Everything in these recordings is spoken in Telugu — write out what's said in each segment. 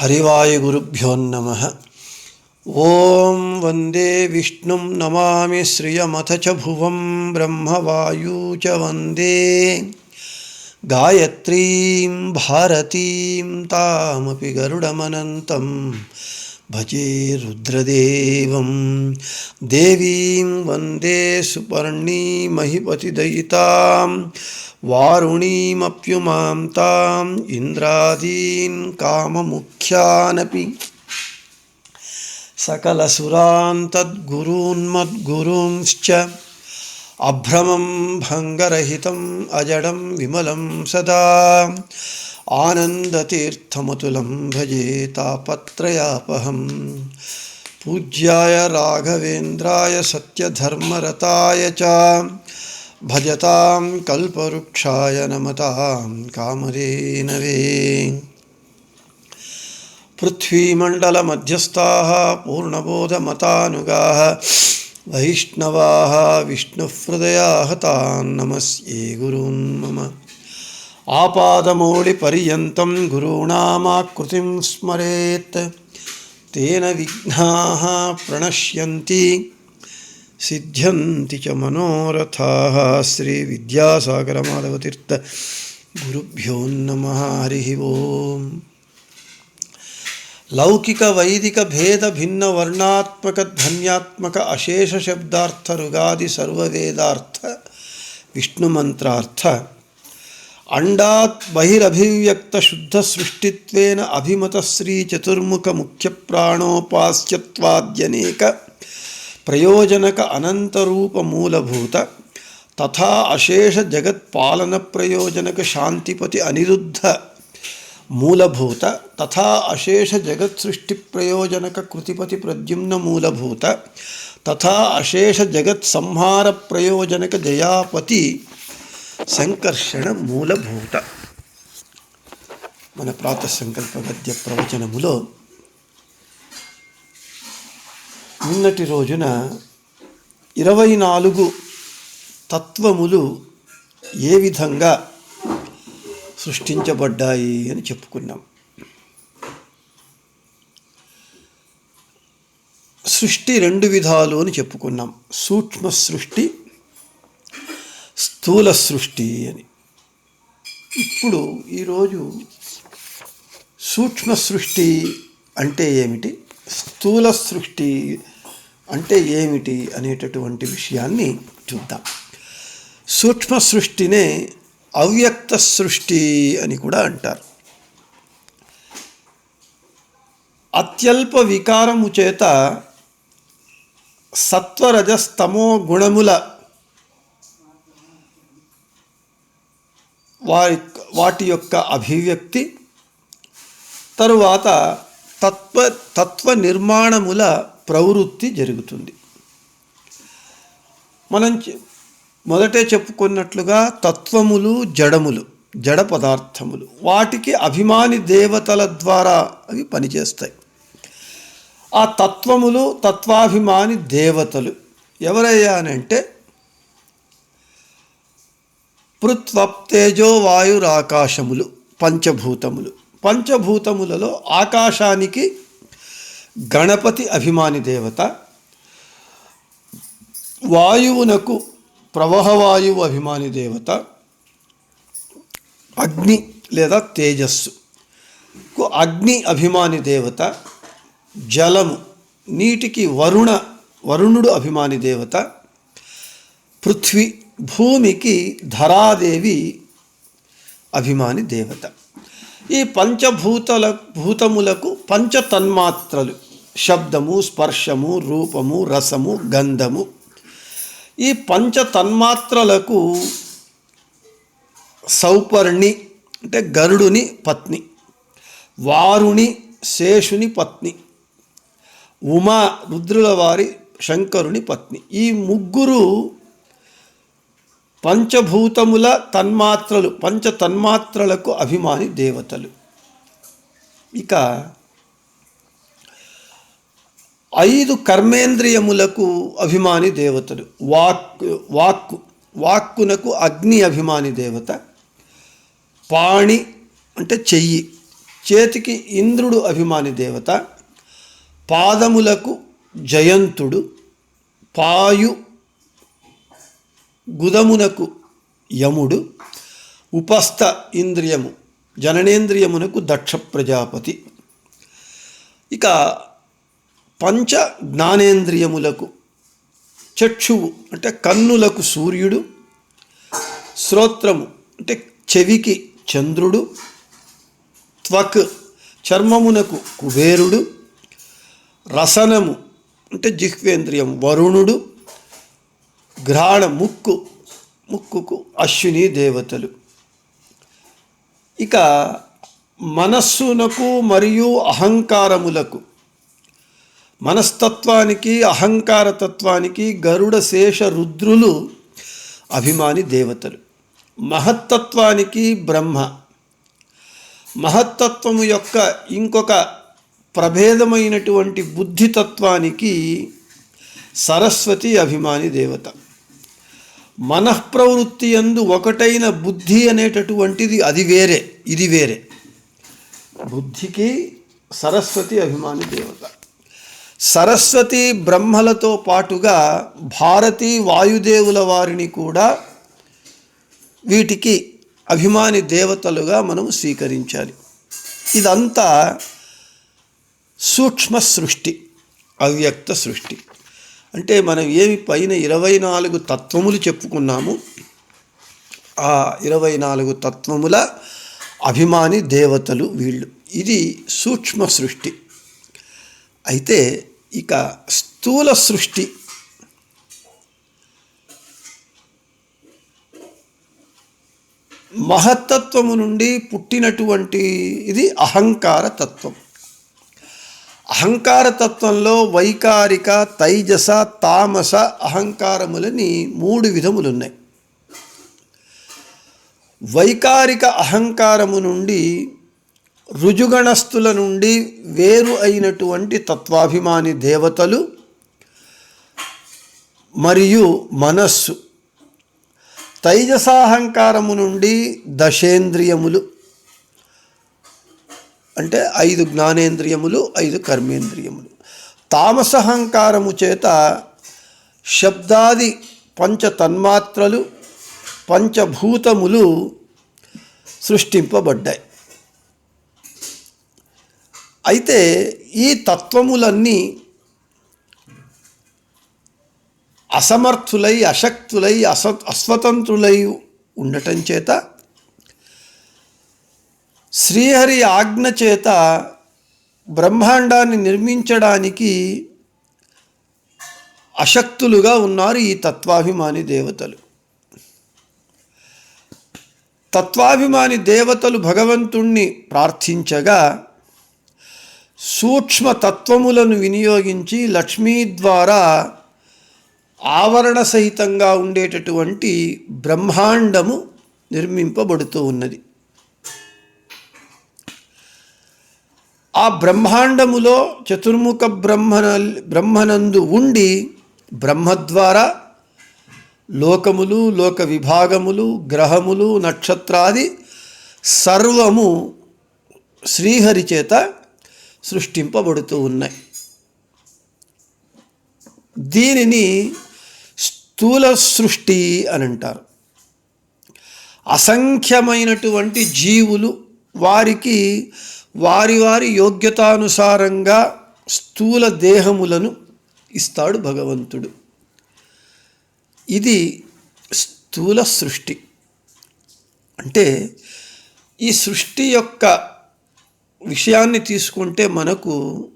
हरिवायुगुरुभ्यो नम। ॐ वंदे विष्णुं नमामि श्रियमथ च भुवं ब्रह्मवायू च वंदे। गायत्रीं, भारतीं, तामपि गरुडमनन्तं। భజే రుద్రదేవం. దేవీం వందే సుపర్ణీమహిపతిదయితాం. వారుణీమప్యుమాం తాం ఇంద్రాదీన్ కామముఖ్యానపి సకలసురాన్ తద్గురూన్మద్గురుంశ్చ అభ్రమం భంగరహితం అజడం విమలం సదా. आनन्दतीर्थमतुलं भजे तापत्रयापहं पूज्याय राघवेन्द्राय सत्यधर्मरताय च भजतां कल्पवृक्षाय नमतां कामधेनवे पृथ्वीमण्डलमध्यस्थाः पूर्णबोधमतानुगाः वैष्णवाः विष्णुहृदयाः गुरून् मम। आपादमौलिपर्यन्तं गुरूणामाकृतिं स्मरेत्। तेन विघ्नाः प्रणश्यन्ति, सिद्ध्यन्ति च मनोरथाः। श्रीविद्यासागरमाधवतीर्थ गुरुभ्यो नमः, हरिः ओम्। लौकिक वैदिक भेद भिन्न वर्णात्मक ध्वन्यात्मक अशेष शब्दार्थ रुगादि सर्ववेदार्थ विष्णु मंत्रार्थ अंडा बहिरभिव्यक्त शुद्ध सृष्टि अभिमत श्री चतुर्मुख मुख्य प्राणोपास्यवाद्यनेक प्रयोजनक अनंत रूप मूलभूत तथा अशेष जगत पालन प्रयोजनक शांतिपति अनिरुद्ध मूलभूत तथा अशेष जगत सृष्टि प्रयोजनक कृतिपति प्रद्युम्न मूलभूत तथा अशेष जगत संहार प्रयोजनक जयापति సంకర్షణ మూలభూత. మన ప్రాత సంకల్ప గద్య ప్రవచనములో నిన్నటి రోజున ఇరవై నాలుగు తత్వములు ఏ విధంగా సృష్టించబడ్డాయి అని చెప్పుకున్నాం. సృష్టి రెండు విధాలు అని చెప్పుకున్నాం. సూక్ష్మ సృష్టి స్థూల సృష్టి అని. ఇప్పుడు ఈరోజు సూక్ష్మ సృష్టి అంటే ఏమిటి? స్థూల సృష్టి అంటే ఏమిటి అనేటటువంటి విషయాన్ని చూద్దాం. సూక్ష్మ సృష్టినే అవ్యక్త సృష్టి అని కూడా అంటారు. అత్యల్ప వికారము చేత సత్వరజస్తమో గుణముల వారి వాటి యొక్క అభివ్యక్తి తరువాత తత్వ తత్వ నిర్మాణముల ప్రవృత్తి జరుగుతుంది. మనం మొదటే చెప్పుకున్నట్లుగా తత్వములు జడములు జడ పదార్థములు. వాటికి అభిమాని దేవతల ద్వారా అవి పనిచేస్తాయి. ఆ తత్వములు తత్వాభిమాని దేవతలు ఎవరయ్యా అని అంటే పృత్వప్తేజో వాయురాకాశములు పంచభూతములు. పంచభూతములలో ఆకాశానికి గణపతి అభిమాని దేవత వాయువునకు ప్రవహవాయువు అభిమాని దేవత అగ్ని లేదా తేజస్సు. అగ్ని అభిమాని దేవత జలము నీటికి వరుణ వరుణుడు అభిమాని దేవత పృథ్వీ భూమికి ధరాదేవి అభిమాని దేవత. ఈ పంచభూతల భూతములకు పంచతన్మాత్రలు. శబ్దము స్పర్శము రూపము రసము గంధము. ఈ పంచతన్మాత్రలకు సౌపర్ణి అంటే గరుడుని పత్ని. వారుని శేషుని పత్ని. ఉమా రుద్రుల వారి శంకరుని పత్ని. ఈ ముగ్గురు పంచభూతముల తన్మాత్రలు పంచ తన్మాత్రలకు అభిమాని దేవతలు. ఇక ఐదు కర్మేంద్రియములకు అభిమాని దేవతలు. వాక్ వాక్కు వాక్కునకు అగ్ని అభిమాని దేవత. పాణి అంటే చెయ్యి. చేతికి ఇంద్రుడు అభిమాని దేవత. పాదములకు జయంతుడు. పాయు గుదమునకు యముడు ఉపస్థ ఇంద్రియము జననేంద్రియమునకు దక్ష ప్రజాపతి. ఇక పంచ జ్ఞానేంద్రియములకు చక్షువు అంటే కన్నులకు సూర్యుడు శ్రోత్రము అంటే చెవికి చంద్రుడు త్వక్ చర్మమునకు కుబేరుడు రసనము అంటే జిహ్వేంద్రియం వరుణుడు గ్రహణ ముక్కు ముక్కుకు అశ్విని దేవతలు. ఇక మనస్సునకు మరియు అహంకారములకు మనస్తత్వానికి అహంకార తత్వానికి గరుడ శేష రుద్రులు అభిమాని దేవతలు. మహత్తత్వానికి బ్రహ్మ. మహత్తత్వము యొక్క ఇంకొక ప్రభేదమైనటువంటి బుద్ధితత్వానికి సరస్వతి అభిమాని దేవత. మనఃప్రవృత్తి ఎందు ఒకటైన బుద్ధి అనేటటువంటిది అది వేరే ఇది వేరే. బుద్ధికి సరస్వతి అభిమాని దేవత. సరస్వతి బ్రహ్మలతో పాటుగా భారతి వాయుదేవుల వారిని కూడా వీటికి అభిమాని దేవతలుగా మనం స్వీకరించాలి. ఇదంతా సూక్ష్మ సృష్టి అవ్యక్త సృష్టి. అంటే మనం ఏమి పైన ఇరవై నాలుగు తత్వములు చెప్పుకున్నాము ఆ ఇరవై నాలుగు తత్వముల అభిమాని దేవతలు వీళ్ళు. ఇది సూక్ష్మ సృష్టి. అయితే ఇక స్థూల సృష్టి. మహత్తత్వము నుండి పుట్టినటువంటి ఇది అహంకార తత్వం. అహంకార తత్వంలో వైకారిక తైజస తామస అహంకారములని మూడు విధములు ఉన్నాయి వైకారిక అహంకారము నుండి రుజుగణస్థుల నుండి వేరు అయినటువంటి తత్వాభిమాని దేవతలు మరియు మనస్సు. తైజసాహంకారము నుండి దశేంద్రియములు. అంటే ఐదు జ్ఞానేంద్రియములు ఐదు కర్మేంద్రియములు. తామసహంకారము చేత శబ్దాది పంచ తన్మాత్రలు పంచభూతములు సృష్టింపబడ్డాయి. అయితే ఈ తత్వములన్నీ అసమర్థులై అశక్తులై అస అస్వతంత్రులై ఉండటం చేత శ్రీహరి ఆజ్ఞ చేత బ్రహ్మాండాన్ని నిర్మించడానికి అశక్తులుగా ఉన్నారు ఈ తత్వాభిమాని దేవతలు. తత్వాభిమాని దేవతలు భగవంతుణ్ణి ప్రార్థించగా సూక్ష్మ తత్వములను వినియోగించి లక్ష్మీ ద్వారా ఆవరణ సహితంగా ఉండేటటువంటి బ్రహ్మాండము నిర్మింపబడుతూ ఉన్నది. ఆ బ్రహ్మాండములో చతుర్ముఖ బ్రహ్మన బ్రహ్మనందు ఉండి బ్రహ్మ ద్వారా లోకములు లోక విభాగములు గ్రహములు నక్షత్రాది సర్వము శ్రీహరి చేత సృష్టింపబడుతూ ఉన్నాయి. దీనిని స్థూల సృష్టి అని అంటారు. అసంఖ్యమైనటువంటి జీవులు వారికి వారి వారి యోగ్యతానుసారంగా స్థూల దేహములను ఇస్తాడు భగవంతుడు. ఇది స్థూల సృష్టి. అంటే ఈ సృష్టి యొక్క విషయాన్ని తీసుకుంటే మనకు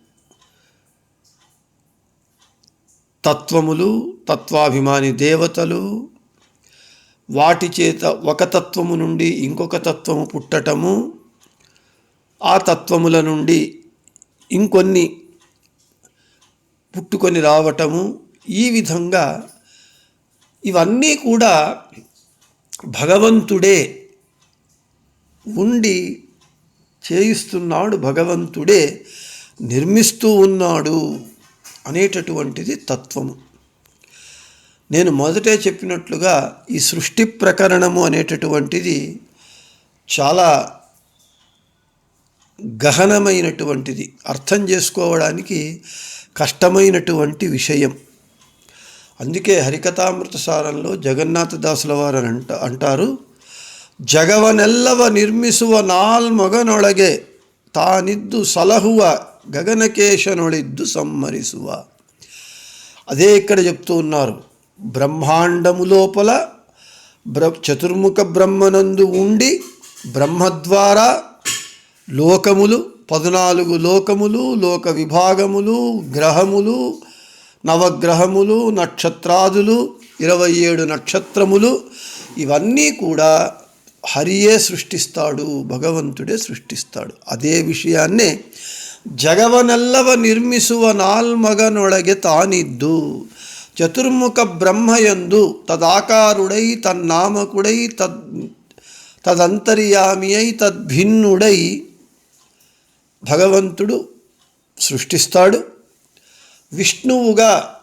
తత్వములు తత్వాభిమాని దేవతలు వాటి చేత ఒక తత్వము నుండి ఇంకొక తత్వము పుట్టటము ఆ తత్వముల నుండి ఇంకొన్ని పుట్టుకొని రావటము ఈ విధంగా ఇవన్నీ కూడా భగవంతుడే ఉండి చేయిస్తున్నాడు భగవంతుడే నిర్మిస్తూ ఉన్నాడు అనేటటువంటిది తత్వము. నేను మొదటే చెప్పినట్లుగా ఈ సృష్టి ప్రకరణము అనేటటువంటిది చాలా గహనమైనటువంటిది. అర్థం చేసుకోవడానికి కష్టమైనటువంటి విషయం. అందుకే హరికథామృత సారంలో జగన్నాథదాసుల వారు అంట అంటారు జగవనెల్లవ నిర్మిసువ ನಾಲ್ಮೊಗನೊಳಗೆ తానిద్దు సలహువ గగనకేశనొడిద్దు సమ్మరిసువ అదే ఇక్కడ చెప్తూ ఉన్నారు. బ్రహ్మాండము లోపల బ్ర చతుర్ముఖ బ్రహ్మనందు ఉండి బ్రహ్మ ద్వారా లోకములు పద్నాలుగు లోకములు లోక విభాగములు గ్రహములు నవగ్రహములు నక్షత్రాదులు ఇరవై ఏడు నక్షత్రములు ఇవన్నీ కూడా హరియే సృష్టిస్తాడు భగవంతుడే సృష్టిస్తాడు. అదే విషయాన్నే ಜಗವನೆಲ್ಲವ ನಿರ್ಮಿಸುವ ನಾಲ್ಮಗನೊಳಗೆ తానిద్దు. చతుర్ముఖ బ్రహ్మయందు తదాకారుడై తన్నామకుడై తద్ ತದಂತರ್ಯಾಮಿಯೈ తద్భిన్నుడై భగవంతుడు సృష్టిస్తాడు. విష్ణువుగా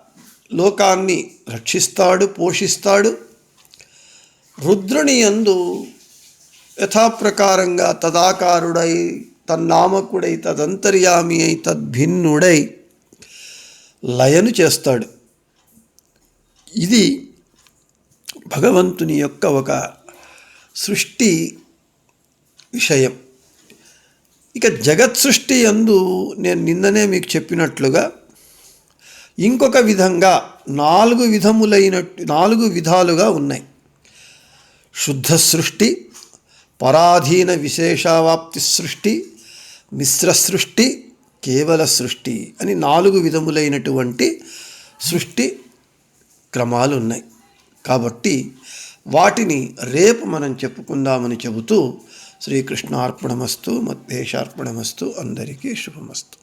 లోకాన్ని రక్షిస్తాడు పోషిస్తాడు. రుద్రుని యందు యథాప్రకారంగా తదాకారుడై తన్నామకుడై తదంతర్యామి అయి తద్భిన్నుడై లయను చేస్తాడు. ఇది భగవంతుని యొక్క ఒక సృష్టి విషయం. ఇక జగత్ సృష్టి ఎందు నేను నిన్ననే మీకు చెప్పినట్లుగా ఇంకొక విధంగా నాలుగు విధములైన నాలుగు విధాలుగా ఉన్నాయి. శుద్ధ సృష్టి పరాధీన విశేషావాప్తి సృష్టి మిశ్ర సృష్టి కేవల సృష్టి అని నాలుగు విధములైనటువంటి సృష్టి క్రమాలు ఉన్నాయి. కాబట్టి వాటిని రేపు మనం చెప్పుకుందామని చెబుతూ శ్రీకృష్ణార్పణమస్తు మద్భేషార్పణమస్తు అందరికీ శుభమస్తు